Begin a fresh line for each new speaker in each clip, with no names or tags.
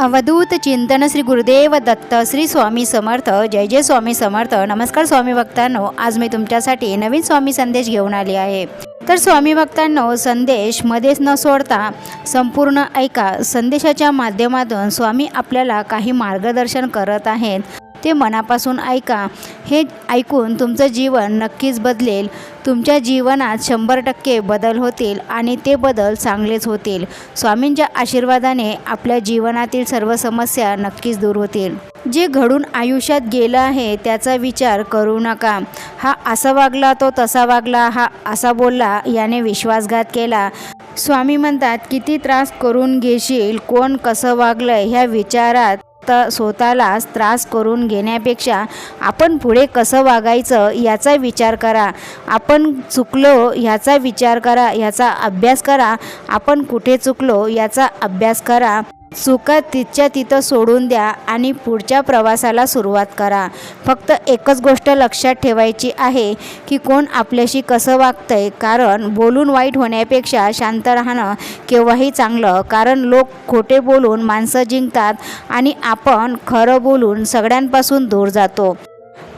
अवधूत चिंतन श्री गुरुदेव दत्त श्री स्वामी समर्थ जय जय स्वामी समर्थ. नमस्कार स्वामी भक्तांनो आज मी तुमच्यासाठी नवीन स्वामी संदेश घेऊन आली आहे. तर स्वामी भक्तांनो संदेश मध्येच न सोडता संपूर्ण ऐका संदेशाच्या माध्यमातून स्वामी आपल्याला काही मार्गदर्शन करत आहेत. ते मनापासून ऐका. हे ऐकून तुमचं जीवन नक्कीच बदलेल. तुमच्या जीवनात शंभर टक्के बदल होतील आणि ते बदल चांगलेच होतील. स्वामींच्या आशीर्वादाने आपल्या जीवनातील सर्व समस्या नक्कीच दूर होतील. जे घडून आयुष्यात गेलं आहे त्याचा विचार करू नका. हा असा वागला तो तसा वागला हा असा बोलला याने विश्वासघात केला. स्वामी म्हणतात किती त्रास करून घेशील? कोण कसं वागलं ह्या विचारात तर स्वतःलाच त्रास करून घेण्यापेक्षा आपण पुढे कसं वागायचं याचा विचार करा. आपण चुकलो ह्याचा विचार करा ह्याचा अभ्यास करा. आपण कुठे चुकलो याचा अभ्यास करा. चुका तिथच्या तिथं सोडून द्या आणि पुढच्या प्रवासाला सुरुवात करा. फक्त एकच गोष्ट लक्षात ठेवायची आहे की कोण आपल्याशी कसं वागतंय कारण बोलून वाईट होण्यापेक्षा शांत राहणं केव्हाही चांगलं कारण लोक खोटे बोलून माणसं जिंकतात आणि आपण खरं बोलून सगळ्यांपासून दूर जातो.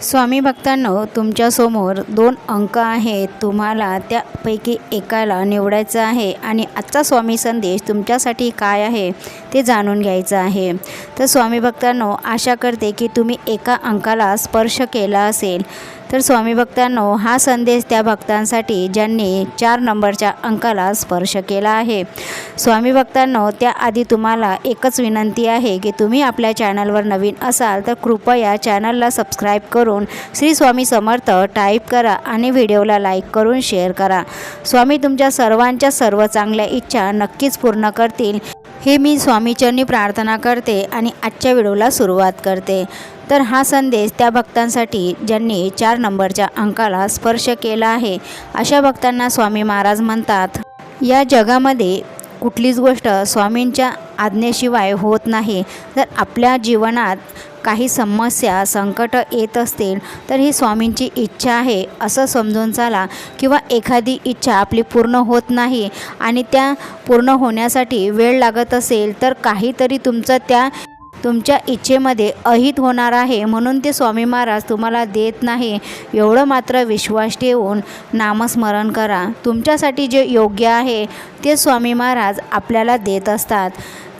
स्वामी भक्तांनो तुमच्यासमोर दोन अंक आहेत. तुम्हाला त्यापैकी एकाला निवडायचं आहे आणि आजचा स्वामी संदेश तुमच्यासाठी काय आहे ते जाणून घ्यायचं आहे. तर स्वामी भक्तांनो आशा करते की तुम्ही एका अंकाला स्पर्श केला असेल. तर स्वामी भक्तांनो हा संदेश त्या भक्तांसाठी ज्यांनी चार नंबरच्या अंकाला स्पर्श केला आहे. स्वामी भक्तांनो त्याआधी तुम्हाला एकच विनंती आहे की तुम्ही आपल्या चॅनलवर नवीन असाल तर कृपया चॅनलला सबस्क्राईब करून श्री स्वामी समर्थ टाईप करा आणि व्हिडिओला लाईक करून शेअर करा. स्वामी तुमच्या सर्वांच्या सर्व चांगल्या इच्छा नक्कीच पूर्ण करतील. हे मी स्वामीचरणी प्रार्थना करते आणि आजच्या व्हिडिओला सुरुवात करते. तर हा संदेश त्या भक्तांसाठी ज्यांनी चार नंबरच्या अंकाला स्पर्श केला आहे अशा भक्तांना स्वामी महाराज म्हणतात या जगामध्ये कुठलीच गोष्ट स्वामींच्या आज्ञेशिवाय होत नाही. तर आपल्या जीवनात काही समस्या संकट येत असतील तर ही स्वामींची इच्छा आहे. असं समजून चाला किंवा एखादी इच्छा आपली पूर्ण होत नाही आणि त्या पूर्ण होण्यासाठी वेळ लागत असेल तर काहीतरी तुमचं त्या तुमच्या इच्छेमध्ये अहित होणार आहे. म्हणून ते स्वामी महाराज तुम्हाला देत नाही. एवढं मात्र विश्वास ठेवून नामस्मरण करा. तुमच्यासाठी जे योग्य आहे ते स्वामी महाराज आपल्याला देत असतात.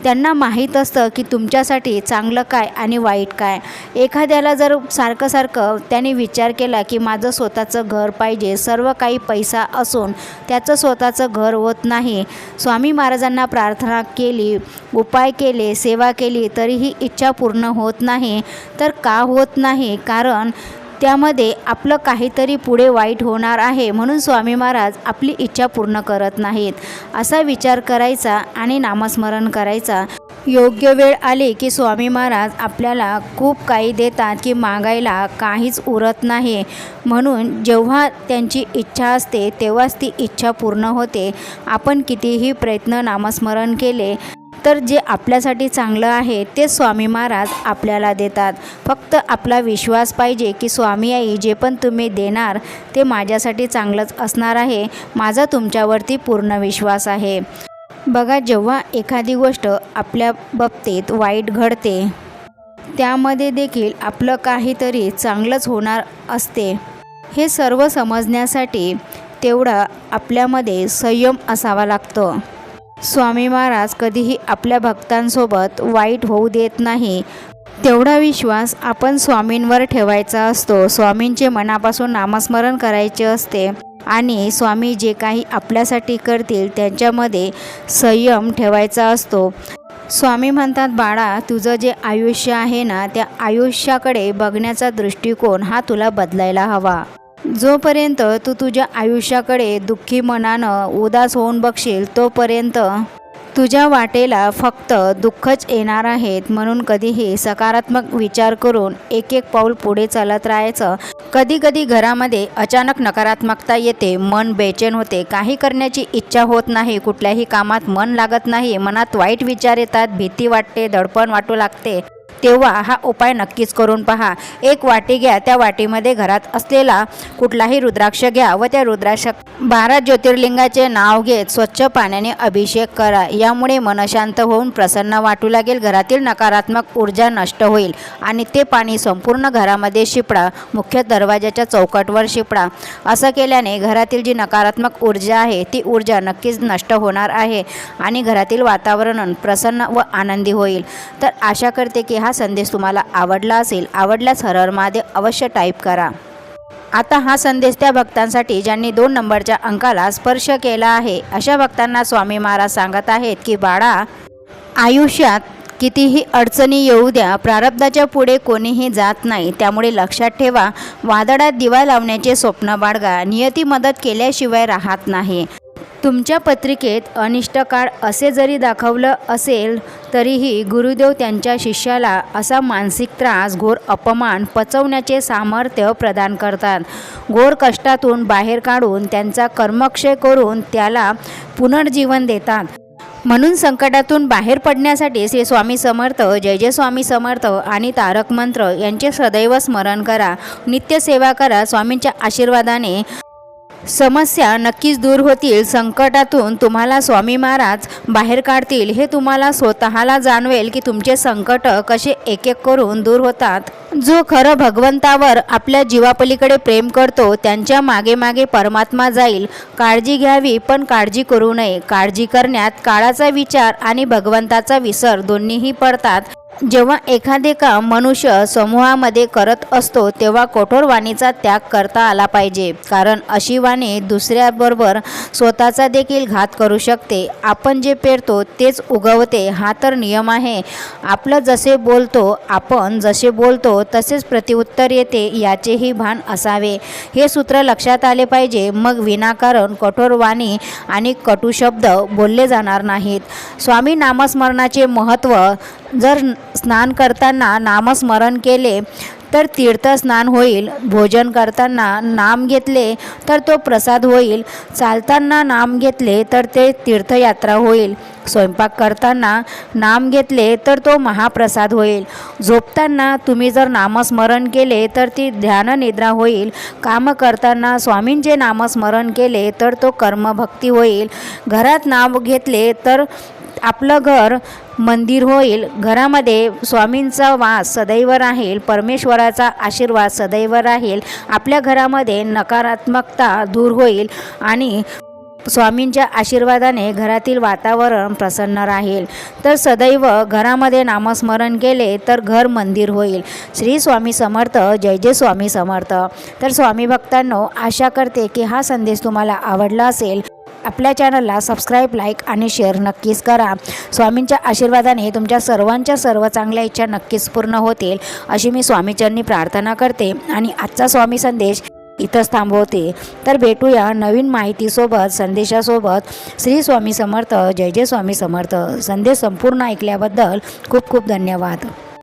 त्यांना माहीत असतं की तुमच्यासाठी चांगलं काय आणि वाईट काय. एखाद्याला जर सारखं सारखं त्याने विचार केला की माझं स्वतःचं घर पाहिजे सर्व काही पैसा असून त्याचं स्वतःचं घर होत नाही. स्वामी महाराजांना प्रार्थना केली उपाय केले सेवा केली तरीही इच्छा पूर्ण होत नाही. तर का होत नाही? कारण त्यामध्ये आपलं काहीतरी पुढे वाईट होणार आहे म्हणून स्वामी महाराज आपली इच्छा पूर्ण करत नाहीत. असा विचार करायचा आणि नामस्मरण करायचा. योग्य वेळ आली की स्वामी महाराज आपल्याला खूप काही देतात की मागायला काहीच उरत नाही. म्हणून जेव्हा त्यांची इच्छा असते तेव्हाच ती इच्छा पूर्ण होते. आपण कितीही प्रयत्न नामस्मरण केले तर जे आपल्यासाठी चांगलं आहे ते स्वामी महाराज आपल्याला देतात. फक्त आपला विश्वास पाहिजे की स्वामी आई जे पण तुम्ही देणार ते माझ्यासाठी चांगलंच असणार आहे. माझा तुमच्यावरती पूर्ण विश्वास आहे. बघा जेव्हा एखादी गोष्ट आपल्या बाबतीत वाईट घडते त्यामध्ये देखील आपलं काहीतरी चांगलंच होणार असते. हे सर्व समजण्यासाठी तेवढा आपल्यामध्ये संयम असावा लागतो. स्वामी महाराज कधीही आपल्या भक्तांसोबत वाईट होऊ देत नाही. तेवढा विश्वास आपण स्वामींवर ठेवायचा असतो. स्वामींचे मनापासून नामस्मरण करायचे असते आणि स्वामी जे काही आपल्यासाठी करतील त्यांच्यामध्ये संयम ठेवायचा असतो. स्वामी म्हणतात बाळा तुझं जे आयुष्य आहे ना त्या आयुष्याकडे बघण्याचा दृष्टिकोन हा तुला बदलायला हवा. जोपर्यंत तू तुझ्या आयुष्याकडे दुःखी मनानं उदास होऊन बघशील तोपर्यंत तुझ्या वाटेला फक्त दुःखच येणार आहेत म्हणून कधीही सकारात्मक विचार करून एक एक पाऊल पुढे चालत राहायचं. कधी कधी घरामध्ये अचानक नकारात्मकता येते मन बेचैन होते. काही करण्याची इच्छा होत नाही कुठल्याही कामात मन लागत नाही मनात वाईट विचार येतात भीती वाटते दडपण वाटू लागते. तेव्हा हा उपाय नक्कीच करून पहा. एक वाटी घ्या त्या वाटीमध्ये घरात असलेला कुठलाही रुद्राक्ष घ्या व त्या रुद्राक्ष बारा ज्योतिर्लिंगाचे नाव घेत स्वच्छ पाण्याने अभिषेक करा. यामुळे मन शांत होऊन प्रसन्न वाटू लागेल घरातील नकारात्मक ऊर्जा नष्ट होईल आणि ते पाणी संपूर्ण घरामध्ये शिपडा मुख्य दरवाजाच्या चौकटवर शिपडा. असं केल्याने घरातील जी नकारात्मक ऊर्जा आहे ती ऊर्जा नक्कीच नष्ट होणार आहे आणि घरातील वातावरण प्रसन्न व आनंदी होईल. तर आशा करते की हा संदेश तुम्हाला आवडला असेल आवडल्यास हरहर महादेव अवश्य टाईप करा. आता हा संदेश त्या भक्तांसाठी ज्यांनी दोन नंबरच्या अंकाला स्पर्श केला आहे अशा भक्तांना स्वामी महाराज सांगत आहेत की बाळा आयुष्यात कितीही अडचणी येऊ द्या प्रारब्धाच्या पुढे कोणीही जात नाही. त्यामुळे लक्षात ठेवा वादळात दिवा लावण्याचे स्वप्न बाळगा. नियती मदत केल्याशिवाय राहत नाही. तुमच्या पत्रिकेत अनिष्ट काळ असे जरी दाखवलं असेल तरीही गुरुदेव त्यांच्या शिष्याला असा मानसिक त्रास घोर अपमान पचवण्याचे सामर्थ्य प्रदान करतात. घोर कष्टातून बाहेर काढून त्यांचा कर्मक्षय करून त्याला पुनर्जीवन देतात. म्हणून संकटातून बाहेर पडण्यासाठी श्री स्वामी समर्थ जय जय स्वामी समर्थ आणि तारक मंत्र यांचे सदैव स्मरण करा. नित्यसेवा करा. स्वामींच्या आशीर्वादाने समस्या नक्कीच दूर होतील. संकटातून तुम्हाला स्वामी महाराज बाहेर काढतील. हे तुम्हाला स्वतःला जाणवेल की तुमचे संकट कसे एक एक करून दूर होतात. जो खरं भगवंतावर आपल्या जीवापलीकडे प्रेम करतो त्यांच्या मागे मागे परमात्मा जाईल. काळजी घ्यावी पण काळजी करू नये. काळजी करण्यात काळाचा विचार आणि भगवंताचा विसर दोन्हीही पडतात. जेव्हा एखादे काम मनुष्य समूहामध्ये करत असतो तेव्हा कठोर वाणीचा त्याग करता आला पाहिजे. कारण अशी वाणी दुसऱ्याबरोबर स्वतःचा देखील घात करू शकते. आपण जे पेरतो तेच उगवते. हा तर नियम आहे. आपलं जसे बोलतो आपण जसे बोलतो तसेच प्रतिउत्तर येते याचेही भान असावे. हे सूत्र लक्षात आले पाहिजे. मग विनाकारण कठोर वाणी आणि कटुशब्द बोलले जाणार नाहीत. स्वामी नामस्मरणाचे महत्त्व जर स्नान करताना नामस्मरण केले तर तीर्थस्नान होईल. भोजन करताना नाम घेतले तर तो प्रसाद होईल. चालताना नाम घेतले तर ते तीर्थयात्रा होईल. स्वयंपाक करताना नाम घेतले तर तो महाप्रसाद होईल. झोपताना तुम्ही जर नामस्मरण केले तर ती ध्याननिद्रा होईल. काम करताना स्वामींचे नामस्मरण केले तर तो कर्मभक्ती होईल. घरात नाम घेतले तर आपलं घर मंदिर होईल घरामध्ये स्वामींचा वास सदैव राहील परमेश्वराचा आशीर्वाद सदैव राहील आपल्या घरामध्ये नकारात्मकता दूर होईल आणि स्वामींच्या आशीर्वादाने घरातील वातावरण प्रसन्न राहील. तर सदैव घरामध्ये नामस्मरण केले तर घर मंदिर होईल. श्री स्वामी समर्थ जय जय स्वामी समर्थ. तर स्वामी भक्तांनो आशा करते की हा संदेश तुम्हाला आवडला असेल. आपल्या चॅनलला सबस्क्राईब लाईक आणि शेअर नक्कीच करा. स्वामींच्या आशीर्वादाने तुमच्या सर्वांच्या सर्व चांगल्या इच्छा नक्कीच पूर्ण होतील अशी मी स्वामीचरणी प्रार्थना करते आणि आजचा स्वामी संदेश इथंच थांबवते. तर भेटूया नवीन माहितीसोबत संदेशासोबत. श्री स्वामी समर्थ जय जय स्वामी समर्थ. संदेश संपूर्ण ऐकल्याबद्दल खूप खूप धन्यवाद.